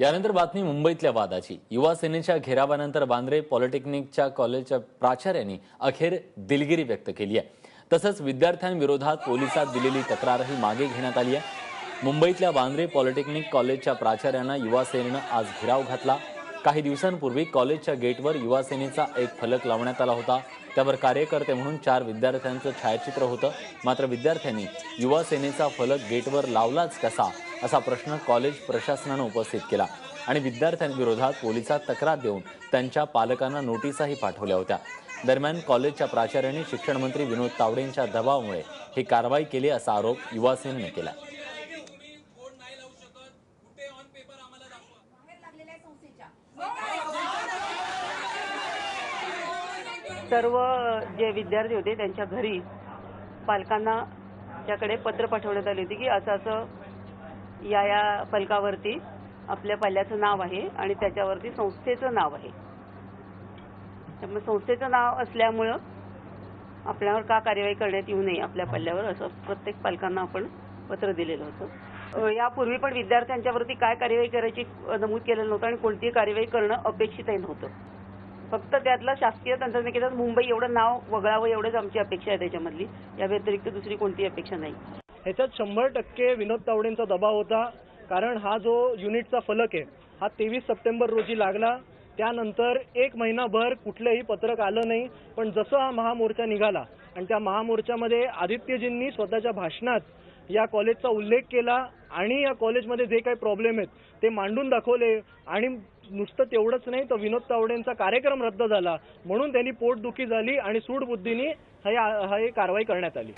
यानंतर बातमी मुंबईतल्या वादाची. युवा सेनेच्या घेरावानंतर बांद्रे पॉलिटेक्निकच्या कॉलेजच्या प्राचार्यांनी अखेर दिलगिरी व्यक्त केली आहे. तसंच विद्यार्थ्यांविरोधात पोलिसात दिलेली तक्रारही मागे घेण्यात आली आहे. मुंबईतल्या बांद्रे पॉलिटेक्निक कॉलेजच्या प्राचार्यांना युवा सेनेनं आज घेराव घातला. काही दिवसांपूर्वी कॉलेजच्या गेटवर युवा सेनेचा एक फलक लावण्यात आला होता. त्यावर कार्यकर्ते म्हणून चार विद्यार्थ्यांचं छायाचित्र होतं. मात्र विद्यार्थ्यांनी युवा सेनेचा फलक गेटवर लावलाच कसा? असा प्रश्न कॉलेज प्रशासनानं उपस्थित केला आणि विद्यार्थ्यांविरोधात पोलिसात तक्रार देऊन त्यांच्या पालकांना नोटीसाही पाठवल्या होत्या. दरम्यान कॉलेजच्या प्राचार्यांनी शिक्षण मंत्री विनोद तावडेंच्या दबावामुळे ही कारवाई केली असा आरोप युवासेनेनं केला. सर्व जे विद्यार्थी होते त्यांच्या घरी पालकांना त्याकडे पत्र पाठवण्यात आले होते की असं असं या या फलकावरती आपल्या पाल्याचं नाव आहे आणि त्याच्यावरती संस्थेचं नाव आहे. त्यामुळे संस्थेचं नाव असल्यामुळं आपल्यावर का कार्यवाही करण्यात येऊ नये आपल्या पाल्यावर असं प्रत्येक पालकांना आपण पत्र दिलेलं होतं. यापूर्वी पण विद्यार्थ्यांच्यावरती काय कार्यवाही करायची नमूद केलेलं नव्हतं आणि कोणतीही कार्यवाही करणं अपेक्षितही नव्हतं. फक्त त्यातलं शासकीय तंत्रज्ञान केंद्रात मुंबई एवढं नाव वगळावं एवढंच आमची अपेक्षा आहे त्याच्यामधली. या व्यतिरिक्त दुसरी कोणती अपेक्षा नाही. ह्याच्यात शंभर टक्के विनोद तावडेंचा दबाव होता कारण हा जो युनिटचा फलक आहे हा तेवीस सप्टेंबर रोजी लागला. त्यानंतर एक महिनाभर कुठलंही पत्रक आलं नाही पण जसं हा महामोर्चा निघाला आणि त्या महामोर्चामध्ये आदित्यजींनी स्वतःच्या भाषणात या कॉलेजचा उल्लेख केला आणि या कॉलेजमध्ये जे काही प्रॉब्लेम आहेत ते मांडून दाखवले आणि नुसतं तेवढंच नाही तर विनोद तावडेंचा कार्यक्रम रद्द झाला. म्हणून त्यांनी पोटदुखी झाली आणि सूडबुद्धीने हे कारवाई करण्यात आली.